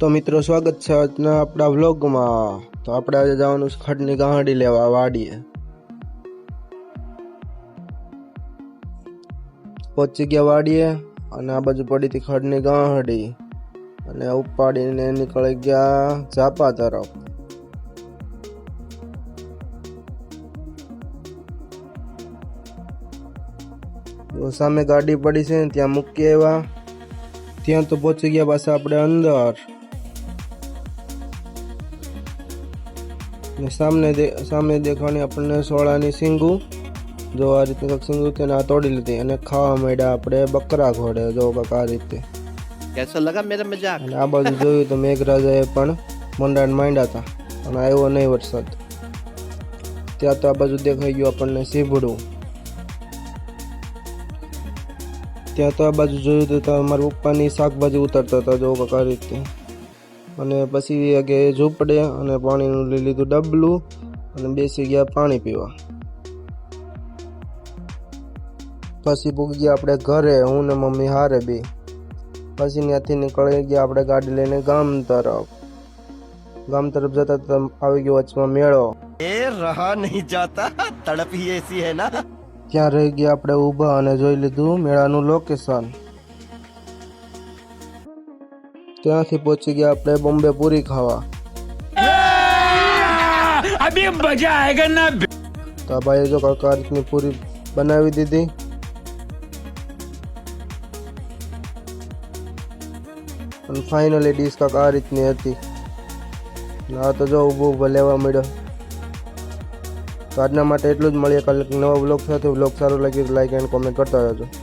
તો મિત્રો, સ્વાગત છે આજના આપણા વ્લોગમાં. તો આપણે આજે જવાનું છે ખડની ગાંડી લેવા, વાડીએ. પહોંચી ગયા વાડીએ અને આ બાજુ પડી ખડની ગાંડી. અને ઉપાડીને નીકળી ગયા ઝાપા તરફ. તો સામે ગાડી પડી છે ત્યાં મૂકી આવ્યા. ત્યાં તો પહોંચી ગયા પાછા આપણે અંદર. અને સામને સામે દેખાણી આપણને સોળાની સિંગું. જો આ રીતે કંઈક સિંગું તેને તોડી લીધી અને ખાવા માંડ્યા આપણે બકરા ઘોડે. જો કંઈક આ રીતે. અને આ બાજુ જોયું તો મેઘરાજાએ પણ મંડાણ માંડ્યા હતા પણ આવ્યો નહીં વરસાદ. ત્યાં તો આ બાજુ દેખાઈ ગયું આપણને સીભડું ત્યાં તો આ બાજુ જોયું તો મારા પપ્પાની શાકભાજી ઉતરતા હતા. જો કંઈક આ રીતે. અને પછી કે ઝૂંપડે અને પાણીનું લઈ લીધું ડબલું અને બેસી ગયા પાણી પીવા. પછી પૂગી ગયા આપણે ઘરે હું ને મમ્મી હારે બી. પછી ત્યાંથી નીકળી ગયા આપણે ગાડી લઈને ગામ તરફ. ગામ તરફ જતા આવી ગયો વચમાં મેળો. એ રહા નહીં જાતા તડપ એસી હે ના. ત્યાં રહી ગયા આપણે ઊભા અને જોઈ લીધું મેળાનું લોકેશન ત્યાંથી પહોંચી ગયા આપણે બોમ્બે પૂરી ખાવા અભી મજા આયેગા ના તો ભાઈ જો કાકા રીતની પૂરી બનાવી દીધી અને ફાઇનલી ડીશ કાકા આ રીતની હતી ના તો જો ઊભું ઊભો લેવા મળ્યો તો આજના માટે એટલું જ મળીએ કલાક નવા બ્લોગ સાથે બ્લોગ સારું લાગ્યું લાઈક એન્ડ કોમેન્ટ કરતા રહેજો